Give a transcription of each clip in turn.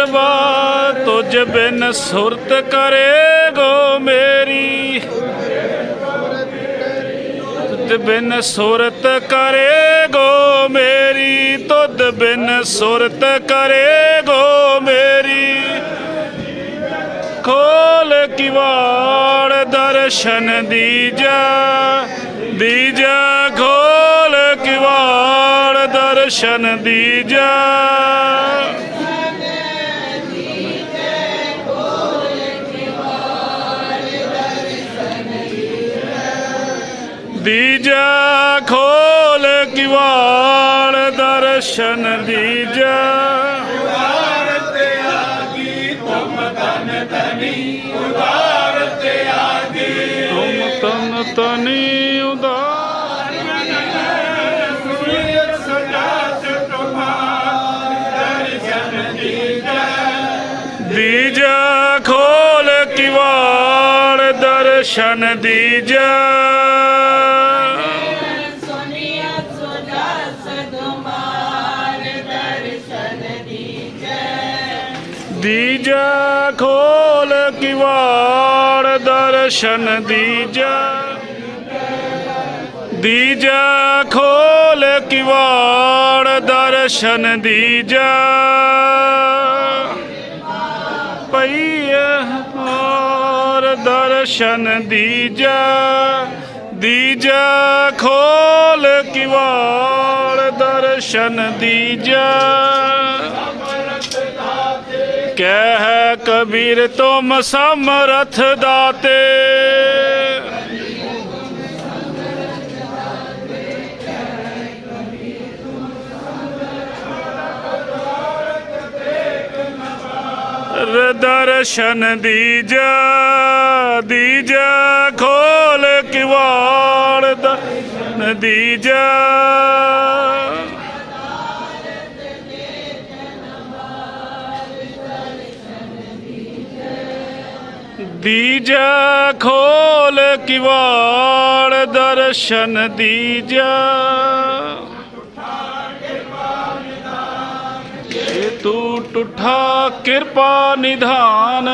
ਦਰਬਾਰ ਤੁਝ ਬਿਨ ਸੁਰਤ ਕਰੇਗੋ ਮੇਰੀ। ਤੁਧ ਬਿਨ ਸੁਰਤ ਕਰੇਗੋ ਮੇਰੀ ਤੁਧ ਬਿਨ ਸੁਰਤ ਕਰੇਗੋ ਮੇਰੀ। ਖੋਲ ਕਿਵਾੜ ਦਰਸ਼ਨ ਦੀਜਾ ਦੀਜਾ, ਖੋਲ ਕਿਵਾੜ ਦਰਸ਼ਨ ਦੀਜਾ। ਦੀਜਾ ਖੋਲ ਕਿਵਾੜ ਦਰਸ਼ਨ ਦੀਜਾ। ਤੁਮ ਤਨ ਤਨੀ ਉਦਾਰ ਦੀਜਾ ਖੋਲ ਕਿਵਾੜ ਦਰਸ਼ਨ ਦੀਜਾ। ਦੀਜਾ, ਖੋਲ ਕਿਵਾੜ ਦਰਸ਼ਨ ਦੀਜਾ। ਦੀਜਾ, ਖੋਲ ਕਿਵਾੜ ਦਰਸ਼ਨ ਦੀਜਾ। ਪਈਏ ਹੋਰ ਦਰਸ਼ਨ ਦੀਜਾ। ਦੀਜਾ, ਖੋਲ ਕਿਵਾੜ ਦਰਸ਼ਨ ਦੀਜਾ। ਕਹਿ ਕਬੀਰ ਤੁਮ ਸਮਰਥ ਦਾਤੇ। ਰ ਦਰਸ਼ਨ ਦੀਜਾ ਦੀਜਾ ਖੋਲ ਕਿਵਾੜ ਦਰਸ਼ਨ ਦੀਜਾ ਦੀਜਾ ਖੋਲ ਕਿਵਾੜ ਦਰਸ਼ਨ ਦੀਜਾ। ਤੂੰ ਟੁੱਠਾ ਕਿਰਪਾ ਨਿਧਾਨ।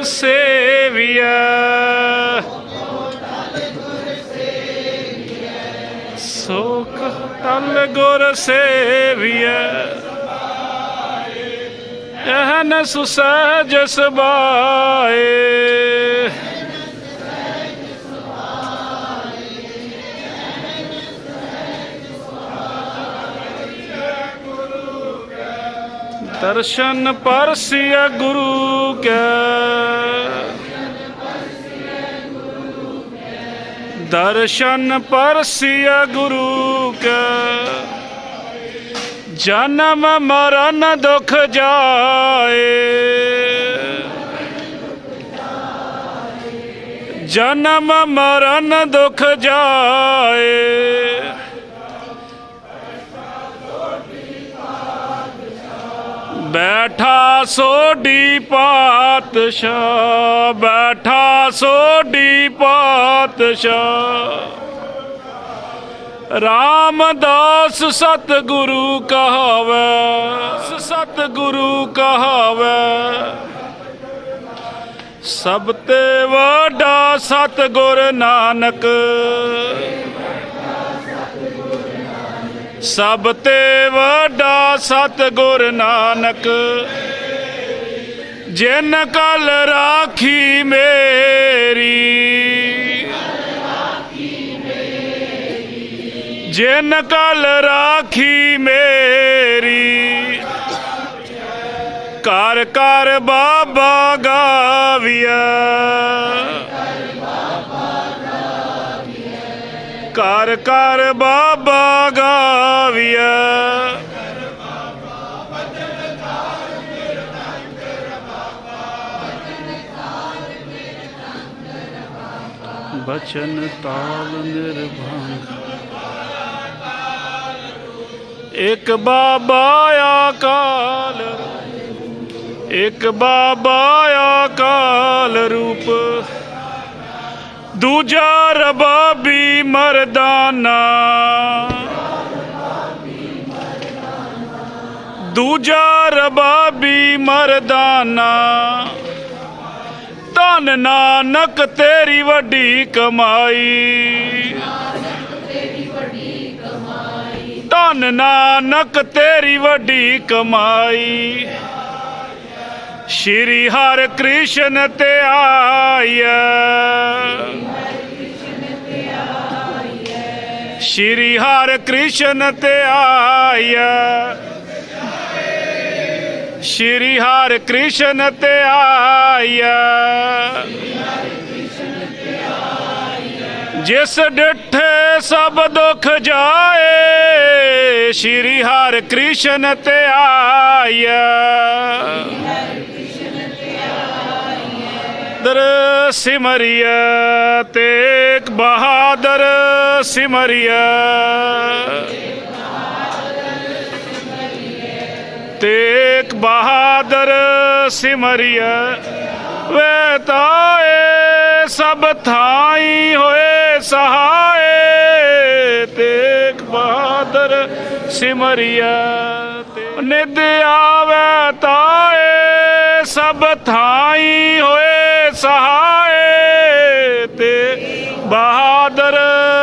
ਗੁਰ ਸੇਵੀਆ। ਸੋਖ ਤਲ ਗੁਰ ਸੇਵੀਆ ਇਹਨ ਸੁਸਹਿਜ ਸਬਾਏ ਦਰਸ਼ਨ ਪਰਸਿਆ ਗੁਰੂ ਕੈ। ਦਰਸ਼ਨ ਪਰਸਿਆ ਗੁਰੂ ਕੈ। ਜਨਮ ਮਰਨ ਦੁਖ ਜਾਏ। ਜਨਮ ਮਰਨ ਦੁਖ ਜਾਏ। ਬੈਠਾ ਸੋਢੀ ਪਾਤਸ਼ਾਹ, ਬੈਠਾ ਸੋਢੀ ਪਾਤਸ਼ਾਹ। ਰਾਮਦਾਸ ਸਤਿਗੁਰੂ ਕਹਾਵੇ ਸਤਿਗੁਰੂ ਕਹਾਵੇ। ਸਭ ਤੇ ਵੱਡਾ ਸਤਿਗੁਰ ਨਾਨਕ ਸਭ ਤੇ ਵੱਡਾ ਸਤਿਗੁਰ ਨਾਨਕ, ਜਿਨ ਕਲ ਰਾਖੀ ਮੇਰੀ। ਜਿਨ ਕਲ ਰਾਖੀ ਮੇਰੀ ਕਰ ਕਰ ਬਾਬਾ ਗਾਵੀਆ ਕਰ ਕਰ ਬਾਬਾ ਗਾਵੀਆ ਬਚਨ ਤਾਲ ਨਿਰਭੰਗ। ਇੱਕ ਬਾਬਾ ਆਕਾਲ ਇੱਕ ਬਾਬਾ ਆਕਾਲ ਰੂਪ। ਦੂਜਾ ਰਬਾਬੀ ਮਰਦਾਨਾ। ਦੂਜਾ ਰਬਾਬੀ ਮਰਦਾਨਾ। ਧਨ ਨਾਨਕ ਤੇਰੀ ਵੱਡੀ ਕਮਾਈ। ਧੰਨ ਨਾਨਕ ਤੇਰੀ ਵੱਡੀ ਕਮਾਈ। ਸ਼੍ਰੀ ਹਰਿ ਕ੍ਰਿਸ਼ਨ ਤੇ ਆਇਆ ਸ਼੍ਰੀ ਹਰਿ ਕ੍ਰਿਸ਼ਨ ਤੇ ਆਇਆ। ਸ਼੍ਰੀ ਹਰਿ ਕ੍ਰਿਸ਼ਨ ਤੇ ਆਇਆ। ਜਿਸ ਡਿਠੇ ਸਭ ਦੁੱਖ ਜਾਏ, ਸ਼੍ਰੀ ਹਰਿ ਕ੍ਰਿਸ਼ਨ ਤੇ बहादुर सिमरिया, तेग बहादुर सिमरिया। तेग बहादुर सिमरिया वे ताए सब थाई होए सहाय तेग बहादुर सिमरिया, निद आवे ताए, सब थाई होए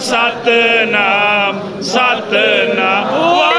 ਸਤਨਾਮ ਸਤਨਾਮ